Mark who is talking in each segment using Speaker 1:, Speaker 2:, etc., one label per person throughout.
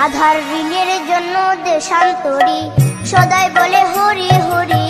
Speaker 1: রাধার ঋণের জন্য দেশান্তরী। সদাই বলে হরি হরি।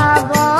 Speaker 1: খাবো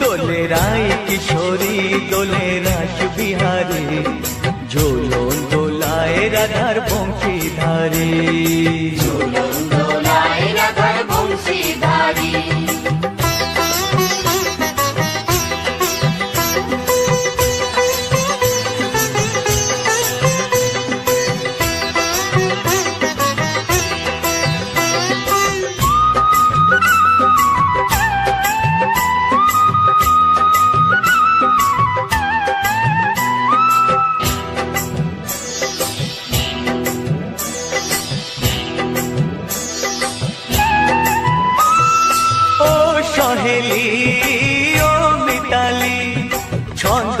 Speaker 2: দোলে রায় কিশোরী দোলে সহেলি ও মিতালি ছন্দ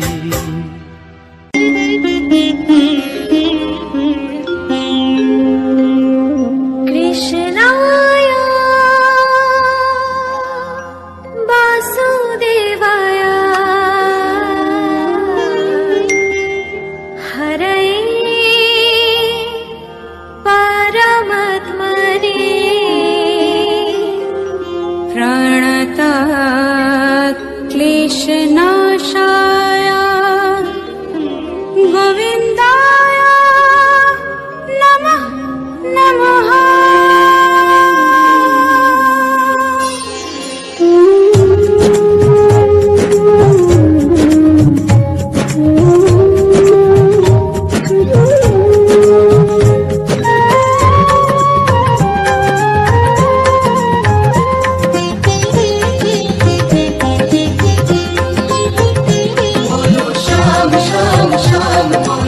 Speaker 1: the